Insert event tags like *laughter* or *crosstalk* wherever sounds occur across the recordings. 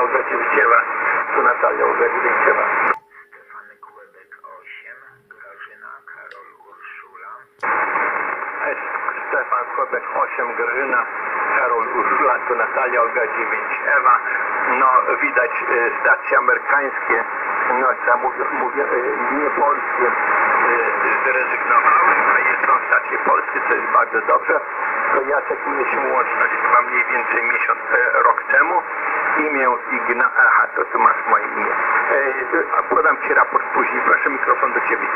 Natalia. Tu Natalia Olga Dziewiciewa. Stefanek Łebek 8, Grażyna, Karol Urszula. Stefan Kłebek 8, Grażyna, Karol Urszula, tu Natalia Olga 9, Ewa. No widać y, stacje amerykańskie, no co mówię, mówię y, nie polskie y, zrezygnowały, a jest są stacje polskie, co jest bardzo dobrze. To Jacek mieliśmy łączność chyba mniej więcej miesiąc, e, rok temu. Imię Igna... Aha, to masz moje imię. E, a podam Ci raport później. Proszę mikrofon do Ciebie.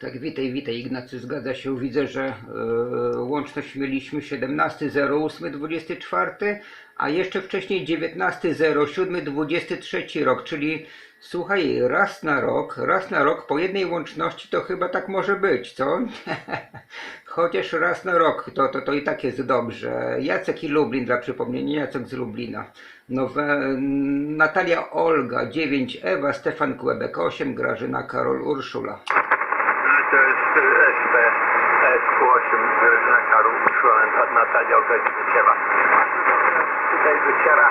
Tak, witaj, witaj Ignacy, zgadza się. Widzę, że e, łączność mieliśmy 17.08.24, a jeszcze wcześniej 19.07.23 rok, czyli słuchaj, raz na rok, raz na rok po jednej łączności to chyba tak może być, co? *laughs* Chociaż raz na rok to, to, to i tak jest dobrze. Jacek i Lublin, dla przypomnienia, Jacek z Lublina. Nowe, Natalia Olga 9, Ewa, Stefan Kłebek 8, Grażyna Karol Urszula. To jest e, SP, SP8, Grażyna Karol, Urszula, Natalia Ogadziciewa. Tutaj dociera,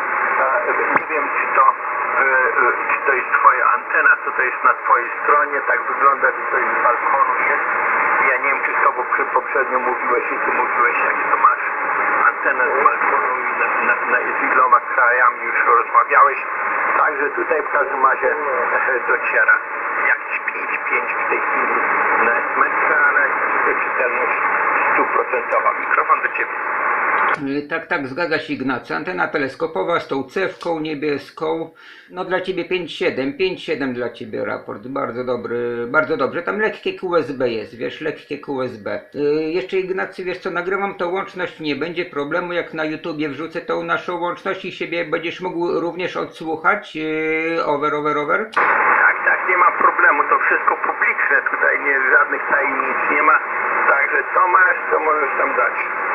nie wiem czy to, e, e, czy to jest Twoja antena, to jest na Twojej stronie, tak wygląda, że to jest z balkonu jest. Ja nie wiem czy z Tobą poprzednio mówiłeś i Ty mówiłeś jak to masz antenę z balkonu i na, na, na, z iloma krajami już rozmawiałeś. Także tutaj w każdym razie e, dociera jakieś 5-5 w tej chwili na metrze, ale czytelność stuprocentowa. Mikrofon do Ciebie. Tak, tak, zgadza się Ignacy. Antena teleskopowa z tą cewką niebieską. No dla ciebie 5,7, 5,7 dla ciebie raport. Bardzo dobry, bardzo dobrze. Tam lekkie QSB jest, wiesz, lekkie QSB. Y, jeszcze Ignacy, wiesz co, nagrywam tą łączność, nie będzie problemu, jak na YouTubie wrzucę tą naszą łączność i siebie będziesz mógł również odsłuchać. Yy, over, over, over. Tak, tak, nie ma problemu, to wszystko publiczne, tutaj nie, żadnych tajemnic nie ma. Także co masz, to możesz tam dać.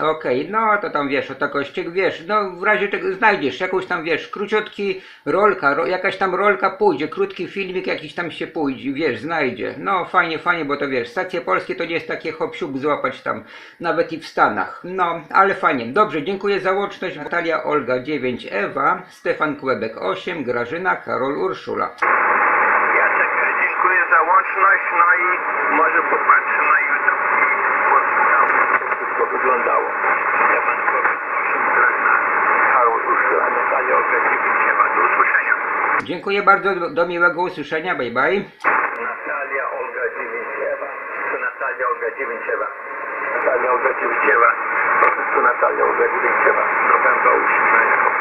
Okej, no to tam wiesz, o takoście, wiesz, no w razie czego znajdziesz jakąś tam, wiesz, króciutki rolka, ro, jakaś tam rolka pójdzie, krótki filmik jakiś tam się pójdzie, wiesz, znajdzie. No fajnie, fajnie, bo to wiesz, stacje polskie to nie jest takie hop złapać tam, nawet i w Stanach. No, ale fajnie. Dobrze, dziękuję za łączność. Natalia Olga 9, Ewa, Stefan Kłebek 8, Grażyna, Karol Urszula. Jacek, dziękuję za łączność, no i może popatrzę na YouTube i posłucham, jak to wszystko wyglądało. Stefan Kowek, 8 Dragna, Karol Urszula, Natalia Olga Dziewięciewa. Do usłyszenia. Dziękuję bardzo, do, do miłego usłyszenia, bye bye. Natalia Olga Dziewięciewa. Tu Natalia Olga Dziewięciewa. Natalia Olga Dziewięciewa. Tu Natalia Olga Dziewięciewa. November 8.